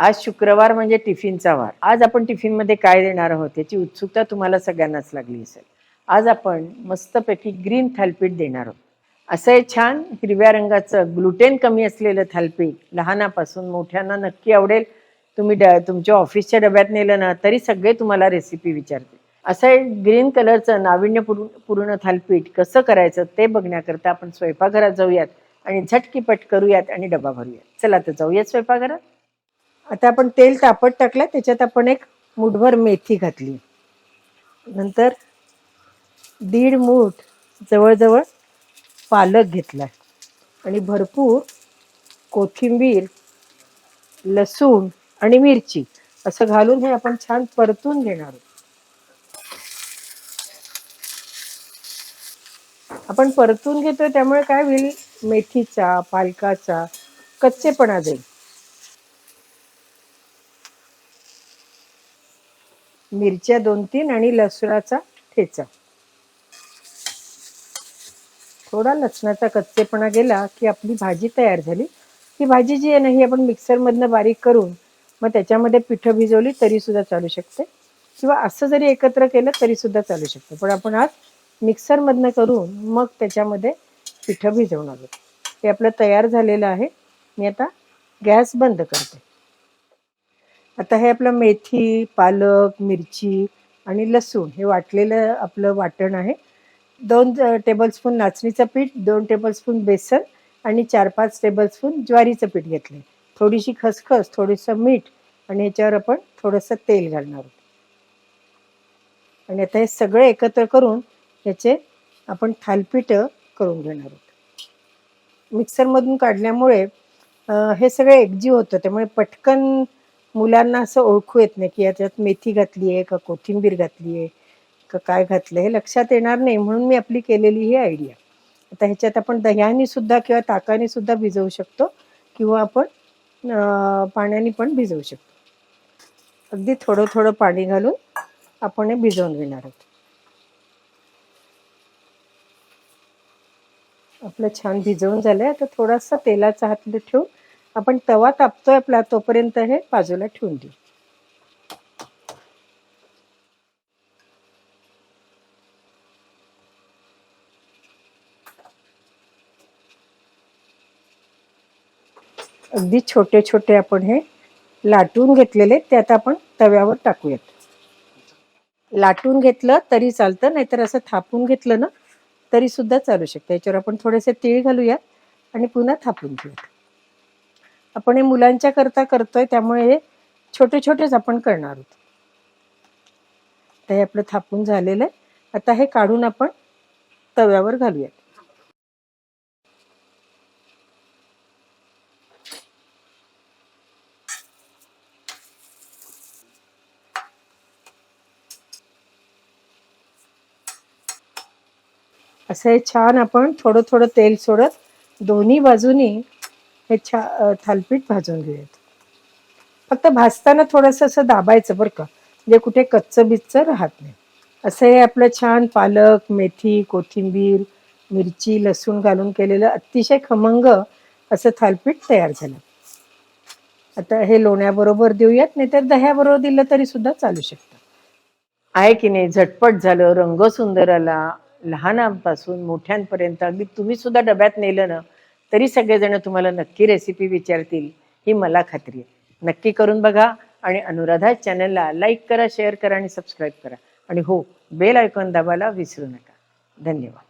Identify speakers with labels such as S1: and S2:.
S1: आज शुक्रवार म्हणजे टिफिनचा वार. आज आपण टिफिनमध्ये काय देणार आहोत याची उत्सुकता तुम्हाला सगळ्यांनाच लागली असेल. आज आपण मस्तपैकी ग्रीन थालपीठ देणार आहोत. असं हे छान हिरव्या रंगाचं ग्लुटेन कमी असलेलं थालपीठ लहानापासून मोठ्यांना नक्की आवडेल. तुम्ही ड तुमच्या ऑफिसच्या डब्यात नेलं ना तरी सगळे तुम्हाला रेसिपी विचारतील. असं हे ग्रीन कलरचं नाविन्यपूर्ण पूर्ण थालपीठ कसं करायचं ते बघण्याकरता आपण स्वयंपाकघरात जाऊयात आणि झटकीपट करूयात आणि डबा भरूयात. चला तर जाऊयात स्वयंपाकघरात. आता आपण तेल तापत टाकलं त्याच्यात आपण एक मुठभर मेथी घातली. नंतर दीड मूठ जवळजवळ पालक घेतला आणि भरपूर कोथिंबीर लसूण आणि मिरची असं घालून हे आपण छान परतून घेणार आहोत. आपण परतून घेतोय त्यामुळे काय होईल? मेथीचा पालकाचा कच्चेपणा जाईल. मिरच्या दोन तीन आणि लसणाचा ठेचा. थोडा लसणाचा कच्चेपणा गेला की आपली भाजी तयार झाली. ही भाजी जी आहे ना ही आपण मिक्सरमधनं बारीक करून मग त्याच्यामध्ये पिठं भिजवली तरी सुद्धा चालू शकते. किंवा असं जरी एकत्र केलं तरी सुद्धा चालू शकतं. पण आपण आज मिक्सरमधनं करून मग त्याच्यामध्ये पिठं भिजवणार आहोत. ते आपलं तयार झालेलं आहे. मी आता गॅस बंद करते. आता हे आपलं मेथी पालक मिरची आणि लसूण हे वाटलेलं आपलं वाटण आहे. दोन टेबलस्पून नाचणीचं पीठ दोन टेबलस्पून बेसन आणि चार पाच टेबलस्पून ज्वारीचं पीठ घेतले. थोडीशी खसखस थोडंसं मीठ आणि याच्यावर आपण थोडंसं तेल घालणार आहोत. आणि आता हे सगळं एकत्र करून ह्याचे आपण थालपीठ करून घेणार आहोत. मिक्सरमधून काढल्यामुळे हे सगळं एकजीव होतं. त्यामुळे पटकन मुलांना असं ओळखू येत नाही की याच्यात मेथी घातली आहे का कोथिंबीर घातली आहे का काय घातलं हे लक्षात येणार नाही. म्हणून मी आपली केलेली ही आयडिया आता ह्याच्यात आपण दह्याने सुद्धा किंवा ताकाने सुद्धा भिजवू शकतो किंवा आपण पाण्याने पण भिजवू शकतो. अगदी थोडं थोडं पाणी घालून आपण हे भिजवून घेणार आहोत. आपलं छान भिजवून झालंय. आता थोडासा तेलाचा हात ठेवून आपण तवा तापतोय आपला तोपर्यंत हे बाजूला ठेवून देऊ. अगदी छोटे छोटे आपण हे लाटून घेतलेले ते आता आपण तव्यावर टाकूयात. लाटून घेतलं तरी चालतं नाहीतर असं थापून घेतलं ना तरी सुद्धा चालू शकतं. याच्यावर आपण थोडेसे तीळ घालूयात आणि पुन्हा थापून घेऊयात. आपण हे मुलांच्या करता करतोय त्यामुळे हे छोटे छोटेच आपण करणार आहोत. हे आपलं थापून झालेलं आहे. आता हे काढून आपण तव्यावर घालूयात. असं हे छान आपण थोडं थोडं तेल सोडत दोन्ही बाजूनी हे छा थालपीठ भाजून घेऊयात. फक्त भाजताना थोडंसं असं दाबायचं बरं का. म्हणजे कुठे कच्चं बिच्चं राहत नाही. असं हे आपलं छान पालक मेथी कोथिंबीर मिरची लसूण घालून केलेलं अतिशय खमंग असं थालपीठ तयार झालं. आता हे लोण्याबरोबर देऊयात नाही तर दह्याबरोबर दिलं तरी सुद्धा चालू शकतं. आहे की नाही? झटपट झालं रंग सुंदर आला. लहानांपासून मोठ्यांपर्यंत अगदी तुम्ही सुद्धा डब्यात नेलं ना तरी सगळेजण तुम्हाला नक्की रेसिपी विचारतील ही मला खात्री आहे. नक्की करून बघा आणि अनुराधा चॅनलला लाईक करा शेअर करा आणि सबस्क्राईब करा. आणि हो बेल आयकॉन दाबायला विसरू नका. धन्यवाद.